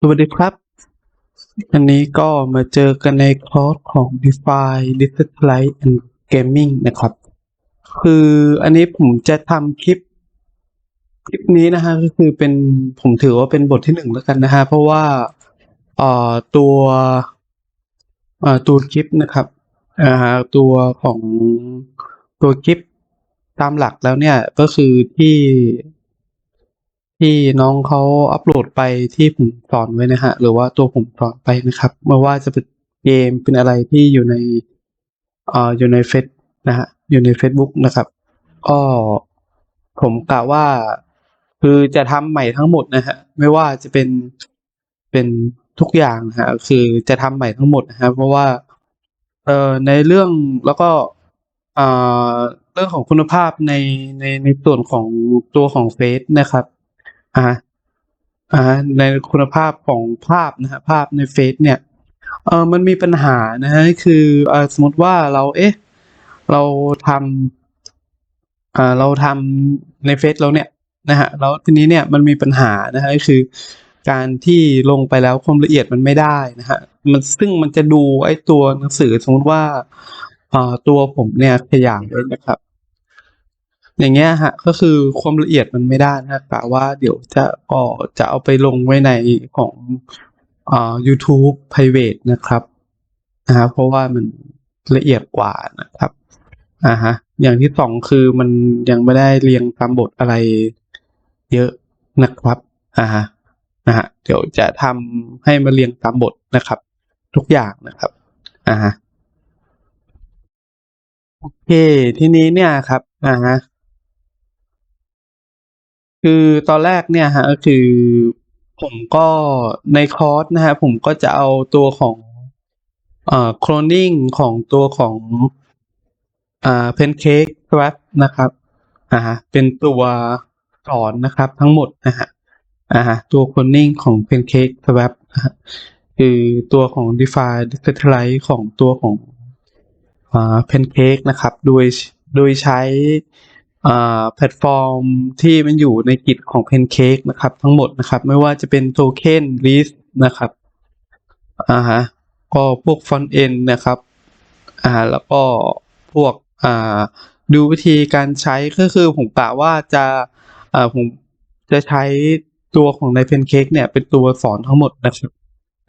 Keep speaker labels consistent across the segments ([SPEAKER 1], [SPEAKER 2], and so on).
[SPEAKER 1] สวัสดีครับ อันนี้ก็มาเจอกันในคอร์สของ DeFi Decentralized and Gaming นะครับ คืออันนี้ผมจะทำคลิป คลิปนี้นะฮะก็คือเป็นผมถือว่าเป็นบทที่หนึ่งแล้วกันนะฮะ เพราะว่าเอ่อตัวเอ่อตัวคลิปนะครับอ่าฮะตัวของตัวคลิปตามหลักแล้วเนี่ยก็คือที่ ที่น้องเขาอัปโหลดไปที่ผมสอนไว้นะฮะ หรือว่าตัวผมสอนไปนะครับไม่ว่าจะเป็นเกมเป็นอะไรที่อยู่ในเอ่ออยู่ในเฟซนะฮะอยู่ใน Facebook นะครับก็ผมกะว่าคือจะทำใหม่ทั้งหมดนะฮะไม่ว่าจะเป็นเป็นทุกอย่างนะฮะคือจะทำใหม่ทั้งหมดนะฮะเพราะว่าเอ่อในเรื่องแล้วก็อ่าเรื่องของคุณภาพในในในส่วนของตัวของเฟซนะครับ อ่าอ่าในคุณภาพของภาพนะฮะภาพในเฟซเนี่ยเออมันมีปัญหานะฮะคือเออสมมติว่าเราเอ๊ะเราทำอ่าเราทำในเฟซเราเนี่ยนะฮะแล้วทีนี้เนี่ยมันมีปัญหานะฮะคือการที่ลงไปแล้วความละเอียดมันไม่ได้นะฮะมันซึ่งมันจะดูไอ้ตัวหนังสือสมมติว่าอ่าตัวผมเนี่ยขยายวนะครับ อย่างเงี้ยฮะก็คือความละเอียดมันไม่ได้นะกะว่าเดี๋ยวจะก็จะเอาไปลงไว้ในของอ่า YouTube private นะครับนะฮะเพราะว่ามันละเอียดกว่านะครับอ่าฮะอย่างที่สองคือมันยังไม่ได้เรียงตามบทอะไรเยอะนะครับอ่าฮะนะฮะเดี๋ยวจะทำให้มาเรียงตามบทนะครับ ทุกอย่างนะครับอ่าฮะโอเค ทีนี้เนี่ยครับอ่าฮะ คือตอนแรกเนี่ยฮะก็คือผมก็ในคอร์สนะฮะผมก็จะเอาตัวของเอ่อโคลนนิ่งของตัวของอ่าเพนเค้กครับนะครับอ่าเป็นตัวสอนนะครับทั้งหมดนะฮะอ่าตัวโคลนนิ่งของเพนเค้กครับนะฮะคือตัวของ DeFi Decentralized ของตัวของอ่าเพนเค้กนะครับ โดยโดยใช้ แพลตฟอร์มที่มันอยู่ในกิจของ Pancake นะครับ ทั้งหมดนะครับ ไม่ว่าจะเป็นโทเค็นลิสต์นะครับอ่าฮะก็พวกฟอนต์เอ็นนะครับอ่าแล้วก็พวกอ่าดูวิธีการใช้ก็คือผมกะว่าจะอ่าผมจะใช้ตัวของใน Pancake เนี่ยเป็นตัวสอนทั้งหมดนะครับ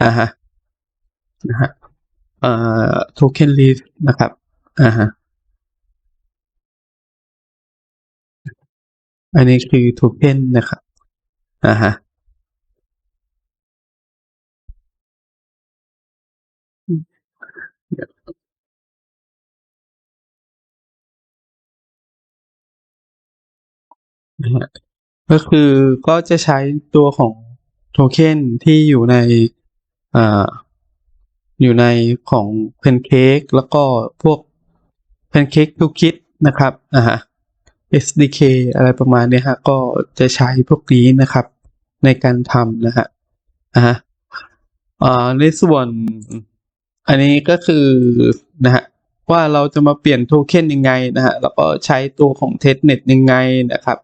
[SPEAKER 1] อ่าฮะนะฮะอ่าโทเค็นลิสต์นะครับอ่าฮะ อันนี้คือโทเค็นนะครับอ่าฮะนะฮะก็คือก็จะใช้ตัวของโทเค็นที่อยู่ในอ่าอยู่ในของ Pancake แล้วก็พวก Pancake Toolkit นะครับอ่าฮะ SDK อะไรประมาณนี้ฮะ ก็จะใช้พวกนี้นะครับ ในการทำนะฮะอ่าฮะในส่วนอันนี้ก็คือนะฮะว่าเราจะมาเปลี่ยนโทเค็นยังไงนะฮะแล้วก็ใช้ตัวของเทสเน็ตยังไงนะครับ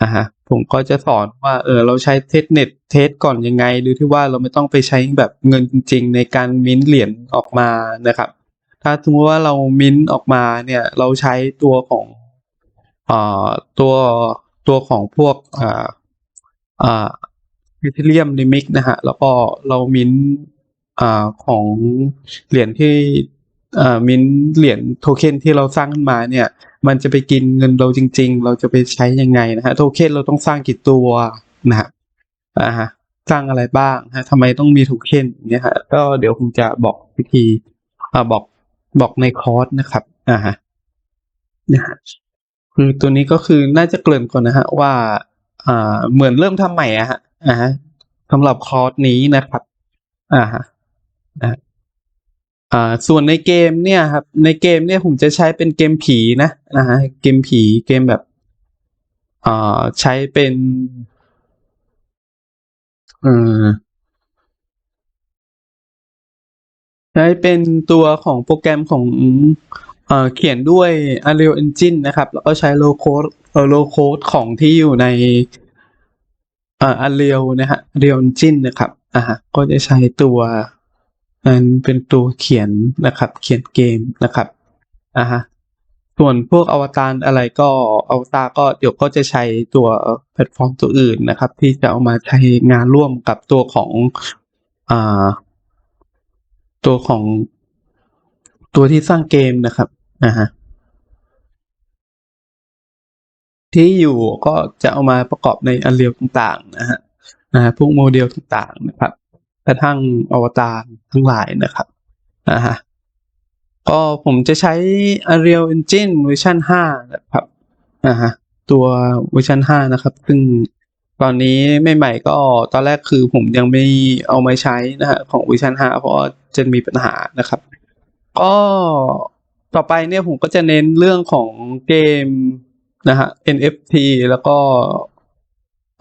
[SPEAKER 1] อ่าฮะผมก็จะสอนว่าเออเราใช้เทสเน็ตเทสก่อนยังไง หรือที่ว่าเราไม่ต้องไปใช้แบบเงินจริง ๆ ในการมิ้นเหรียญออกมานะครับ ถ้าสมมติว่าเรามิ้นออกมาเนี่ยเราใช้ตัวของ ตัวตัวของพวกอ่าอ่าเทเรียมลิมิกนะฮะ แล้วก็เรามินอ่าของเหรียญที่อ่ามินเหรียญโทเค็นที่เราสร้างขึ้นมาเนี่ย มันจะไปกินเงินเราจริง ๆ เราจะไปใช้ยังไงนะฮะโทเค็นเราต้องสร้างกี่ตัวนะฮะอ่าฮะสร้างอะไรบ้างฮะทำไมต้องมีโทเค็นเนี่ยฮะก็เดี๋ยวผมจะบอกวิธีอ่าบอกบอกในคอร์สนะครับอ่าฮะนะฮะ ตัวนี้ก็คือน่าจะเกริ่นก่อนนะฮะว่าอ่าเหมือนเริ่มทำใหม่อะฮะอ่าฮะสำหรับคอร์สนี้นะครับอ่าฮะนะอ่าส่วนในเกมเนี่ยครับ ในเกมเนี่ยผมจะใช้เป็นเกมผีนะอ่าฮะเกมผีเกมแบบอ่าใช้เป็นอ่อใช้เป็นตัวของโปรแกรมของ เอ่อเขียนด้วย Unreal Engine นะครับ แล้วก็ใช้โลโคดเอ่อโลโคดของที่อยู่ในอ่า Unreal นะฮะ Unreal Engine นะครับอ่าฮะก็จะใช้ตัวมันเป็นตัวเขียนนะครับ เขียนเกมนะครับอ่าฮะส่วนพวกอวตารอะไรก็อวตารก็เดี๋ยวก็จะใช้ตัวแพลตฟอร์มตัวอื่นนะครับ ที่จะเอามาใช้งานร่วมกับตัวของอ่าตัวของตัวที่สร้างเกมนะครับ อ่าฮะที่อยู่ก็จะเอามาประกอบในอันเรียวต่างๆนะฮะนะฮะพวกโมเดลต่างๆนะครับกระทั่งอวตารทั้งหลายนะครับนะฮะก็ผมจะใช้ Unreal Engine เวอร์ชัน5นะครับนะฮะตัวเวอร์ชัน5นะครับ ซึ่งตอนนี้ใหม่ๆก็ตอนแรกคือผมยังไม่เอามาใช้นะฮะของเวอร์ชัน5เพราะจะมีปัญหานะครับ ก็ ต่อไปเนี่ยผมก็จะเน้นเรื่องของเกมนะฮะ NFT แล้วก็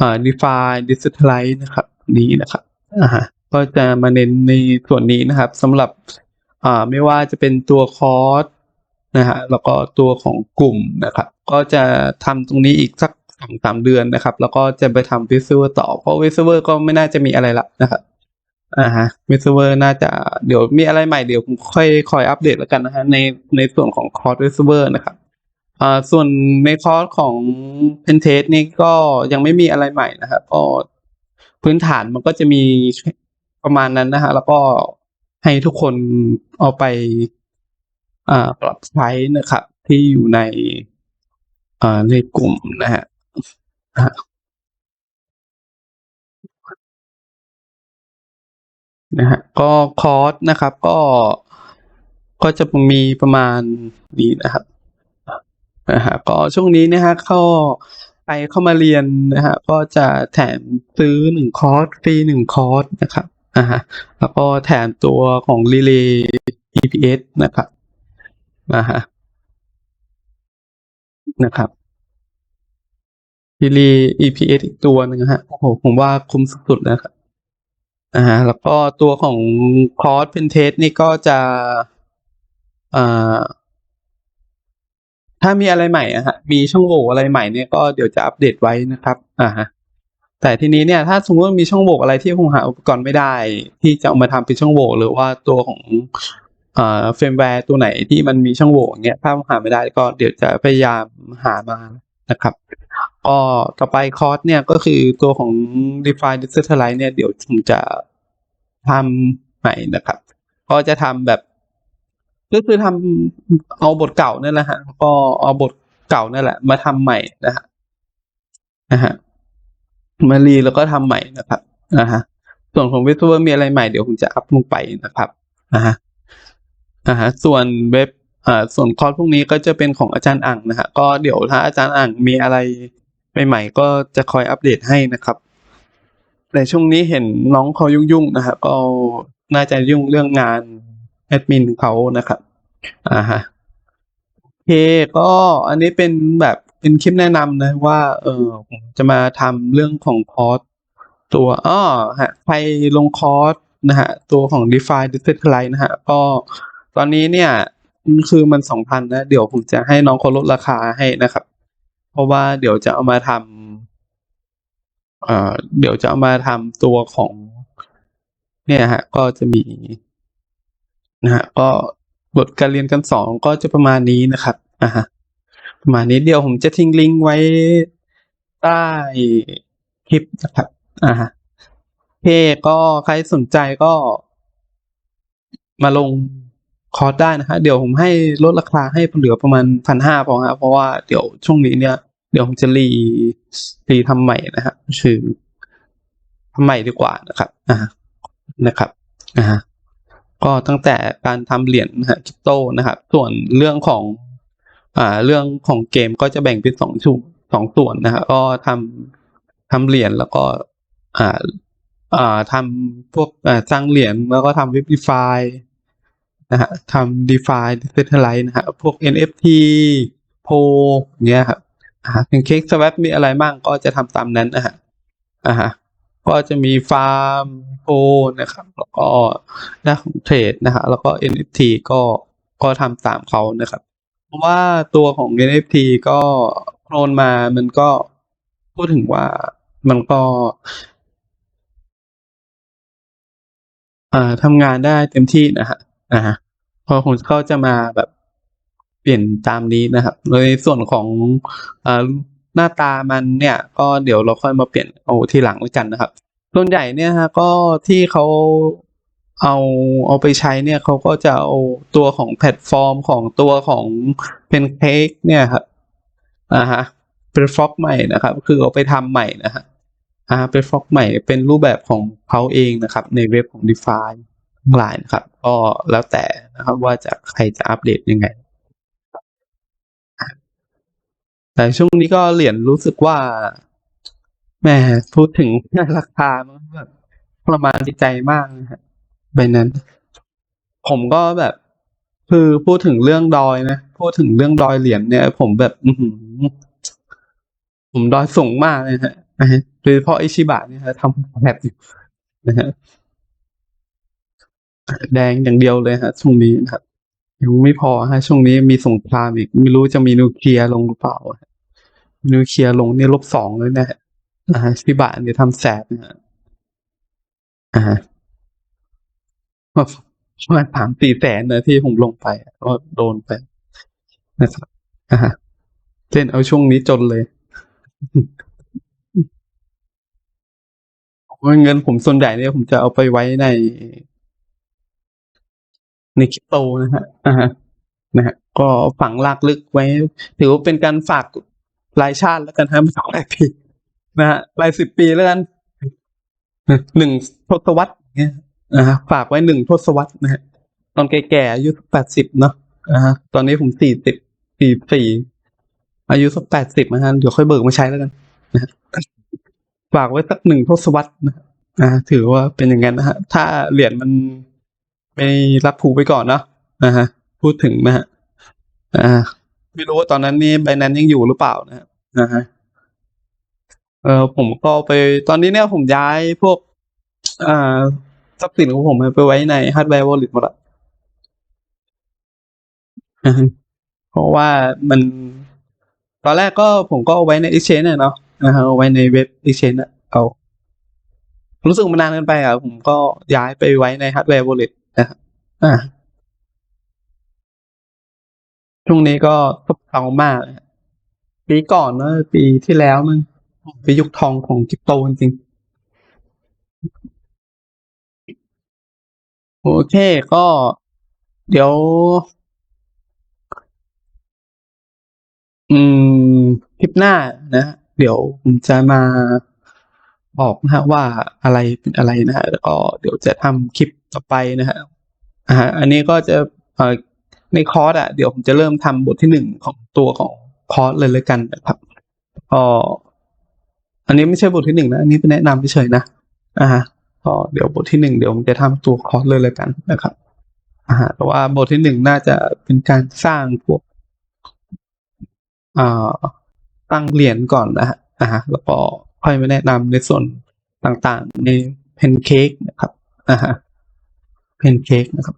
[SPEAKER 1] อ่า DeFi Decentralize นะครับนี้นะครับอ่าก็จะมาเน้นในส่วนนี้นะครับสำหรับอ่าไม่ว่าจะเป็นตัวคอร์สนะฮะแล้วก็ตัวของกลุ่มนะครับ ก็จะทำตรงนี้อีกสักสองสามเดือนนะครับ แล้วก็จะไปทำ v i s u a l ต่อเพราะ v i s u a l ก็ไม่น่าจะมีอะไรละนะครับ อ่าฮะเวสเวอร์น่าจะเดี๋ยวมีอะไรใหม่เดี๋ยวผมค่อยคอยอัปเดตแล้วกันนะฮะในในส่วนของคอร์สเวสเวอร์นะครับอ่าส่วนในคอร์สของเพนเทสนี่ก็ยังไม่มีอะไรใหม่นะครับก็พื้นฐานมันก็จะมีประมาณนั้นนะฮะแล้วก็ให้ทุกคนเอาไปอ่าปรับใช้นะครับ ที่อยู่ในอ่าในกลุ่มนะฮะ นะฮะก็คอร์สนะครับก็ก็จะมีประมาณนี้นะครับนะฮะก็ช่วงนี้นะฮะเข้าไปเข้ามาเรียนนะฮะก็จะแถมซื้อหนึ่งคอร์สฟรีหนึ่งคอร์สนะครับอ่าฮะแล้วก็แถมตัวของ Relay EPS นะครับนะฮะนะครับ Relay EPS อีกตัวหนึ่งฮะโอ้โหผมว่าคุ้มสุดๆนะครับ อ่าฮะแล้วก็ตัวของคอร์สเพนเทสนี่ก็จะอ่าถ้ามีอะไรใหม่อะฮะมีช่องโหว่อะไรใหม่เนี่ยก็เดี๋ยวจะอัปเดตไว้นะครับอ่าฮะแต่ทีนี้เนี่ยถ้าสมมติมีช่องโหว่อะไรที่คงหาอุปกรณ์ไม่ได้ ที่จะเอามาทำเป็นช่องโหว่หรือว่าตัวของอ่าเฟรมแวร์ตัวไหนที่มันมีช่องโหว่เงี้ยถ้าหาไม่ได้ก็เดี๋ยวจะพยายามหามานะครับ ก็ต่อไปคอร์สเนี่ยก็คือตัวของ Define Decentralize เนี่ยเดี๋ยวผมจะทำใหม่นะครับ ก็จะทำแบบ ก็คือทำเอาบทเก่านั่นแหละฮะก็เอาบทเก่านั่นแหละ มาทำใหม่นะฮะนะฮะมารีแล้วก็ทำใหม่นะครับนะฮะส่วนของเว็บเวอร์มีอะไรใหม่เดี๋ยวผมจะอัพลงไปนะครับนะฮะนะฮะส่วนเว็บอ่าส่วนคอร์สพวกนี้ก็จะเป็นของอาจารย์อ่างนะฮะก็เดี๋ยวถ้าอาจารย์อ่างมีอะไร ใหม่ๆ ก็จะคอยอัปเดตให้นะครับแต่ช่วงนี้เห็นน้องเขายุ่งๆนะฮะก็น่าจะยุ่งเรื่องงานแอดมินเขานะครับอ่าฮะโอเคก็อันนี้เป็นแบบเป็นคลิปแนะนำนะว่า เออผมจะมาทำเรื่องของคอร์สตัวอ้อฮะใครลงคอร์สนะฮะตัวของ DeFi Decentralize นะฮะก็ตอนนี้เนี่ย คือมันสองพันนะ เดี๋ยวผมจะให้น้องเขาลดราคาให้นะครับ เพราะว่าเดี๋ยวจะเอามาทำเอ่อเดี๋ยวจะเอามาทำตัวของ เนี่ยฮะ ก็จะมีนะฮะก็บทการเรียนกันสองก็จะประมาณนี้นะครับอ่าฮะประมาณนี้เดี๋ยวผมจะทิ้งลิงก์ไว้ใต้คลิปนะครับอ่าฮะโอเคก็ใครสนใจก็มาลง คอร์สได้นะฮะเดี๋ยวผมให้ลดราคาให้เหลือประมาณพันห้าพอฮะเพราะว่าเดี๋ยวช่วงนี้เนี่ย เดี๋ยวผมจะรีรีทำใหม่นะฮะคือทำใหม่ดีกว่านะครับอ่านะครับอ่าก็ตั้งแต่การทำเหรียญนะฮะคริปโตนะครับ ส่วนเรื่องของอ่าเรื่องของเกมก็จะแบ่งเป็นสองชุดสองส่วนนะฮะก็ทำทำเหรียญแล้วก็อ่าอ่าทำพวกอ่าสร้างเหรียญแล้วก็ทำเว็บดีฟา นะฮะทำดีฟาเซนทรัลไลน์นะฮะพวก NFT โพเงี้ยครับอ่าเป็นเค้กสวัปมีอะไรบ้างก็จะทำตามนั้นนะฮะอ่าฮะก็จะมีฟาร์มโพนะครับแล้วก็น้าของเทรดนะฮะแล้วก็ NFT ก็ก็ทำตามเขานะครับ เพราะว่าตัวของ NFT ก็โคลนมามันก็พูดถึงว่ามันก็อ่าทำงานได้เต็มที่นะฮะ อ่าฮะพอผมก็จะมาแบบเปลี่ยนตามนี้นะครับโดยส่วนของอ่าหน้าตามันเนี่ย ก็เดี๋ยวเราค่อยมาเปลี่ยนเอาทีหลังแล้วกันนะครับส่วนใหญ่เนี่ยฮะก็ที่เขาเอาเอาไปใช้เนี่ยเขาก็จะเอาตัวของแพลตฟอร์มของตัวของเป็นเค้กเนี่ยครับอ่าฮะเป็นฟ็อกใหม่นะครับ คือเอาไปทำใหม่นะฮะอ่าเป็นฟ็อกใหม่เป็นรูปแบบของเขาเองนะครับ ในเว็บของ d e f i ทั้งหลายนะครับ ก็แล้วแต่นะครับว่าจะใครจะอัปเดตยังไง แต่ช่วงนี้ก็เหรียญรู้สึกว่าแหมพูดถึงราคามันแบบประมาณใจมากนะฮะใบนั้น ผมก็แบบคือพูดถึงเรื่องดอยนะพูดถึงเรื่องดอยเหรียญเนี่ย ผมแบบ อืผมดอยสูงมากเลยฮะนะฮะโดยเฉพาะไอชิบะเนี่ยฮะทำแบบอยู่นะฮะ แดงอย่างเดียวเลยฮะ ช่วงนี้นะครับยังไม่พอฮะ ช่วงนี้มีสงครามอีก ไม่รู้จะมีนิวเคลียร์ลงหรือเปล่าฮะนิวเคลียร์ลงนี่ลบสองเลยนะฮะนะฮะชิบะเนี่ยทำแสบนะฮะอ่าประมาณสามสี่แสนนะที่ผมลงไปก็โดนไปนะครับอ่าฮะเล่นเอาช่วงนี้จนเลยเงินผมส่วนใหญ่เนี่ยผมจะเอาไปไว้ใน ในคริปโตนะฮะนะฮะก็ฝังลากลึกไว้ ถือว่าเป็นการฝากรายชาติแล้วกันฮะไม่ต้องรายปีนะฮะรายสิบปีแล้วกันหนึ่งทศวรรษเนี่ยนะฮะฝากไว้หนึ่งทศวรรษนะฮะตอนแก่ๆอายุแปดสิบเนาะอ่าฮะตอนนี้ผมสี่สิบสี่สี่อายุสักแปดสิบนะฮะเดี๋ยวค่อยเบิกมาใช้แล้วกันนะฮะฝากไว้สักหนึ่งทศวรรษนะอ่าถือว่าเป็นอย่างนั้นนะฮะถ้าเหรียญมัน ไม่รับผูไปก่อนเนาะนะฮะ พูดถึงนะฮะอ่าไม่รู้ว่าตอนนั้นนี่ใบนั้นยังอยู่หรือเปล่านะฮะนะฮะเออผมก็ไปตอนนี้เนี่ยผมย้ายพวกอ่าทรัพย์สินของผมไปไว้ในฮาร์ดแวร์วอลลุ่หมดละอ่าฮะเพราะว่ามัน ตอนแรกก็ผมก็เอาไว้ใน Exchange เนาะนะฮะเอาไว้ในเว็บ Exchange เอารู้สึกมันนานเกินไปอะผมก็ย้ายไปไว้ในฮาร์ดแวร์วอลลุ่ นะครับอ่าช่วงนี้ก็ซบเซามากเลยปีก่อนเนอะปีที่แล้วมันเป็นยุคทองของคริปโตจริงๆโอเคก็เดี๋ยว อืม คลิปหน้านะ เดี๋ยวผมจะมาบอกนะฮะว่าอะไรเป็นอะไรนะฮะแล้วก็เดี๋ยวจะทำคลิป ต่อไปนะฮะอ่าอันนี้ก็จะอ่อในคอร์สอะเดี๋ยวผมจะเริ่มทำบทที่หนึ่งของตัวของคอร์สเลยเลยกันนะครับก็อันนี้ไม่ใช่บทที่หนึ่งนะ อันนี้เป็นแนะนำเฉยๆนะอ่าก็เดี๋ยวบทที่หนึ่งเดี๋ยวผมจะทำตัวคอร์สเลยเลยกันนะครับอ่าแต่ว่าบทที่หนึ่งน่าจะเป็นการสร้างพวกอ่าตั้งเหรียญก่อนนะฮะอ่าแล้วก็ค่อยมาแนะนำในส่วนต่างๆ ในเพนเค้กนะครับอ่า นเค้กนะครับ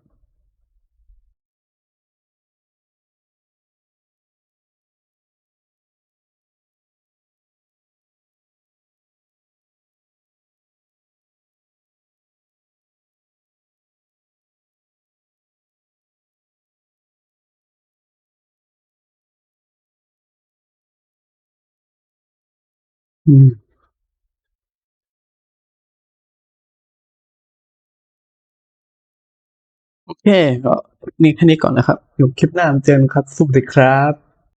[SPEAKER 1] อืม คก็นี่แค่นี้ก่อนนะครับอยู่คลิปหน้ามาเจอกันครับสวัสดีครับ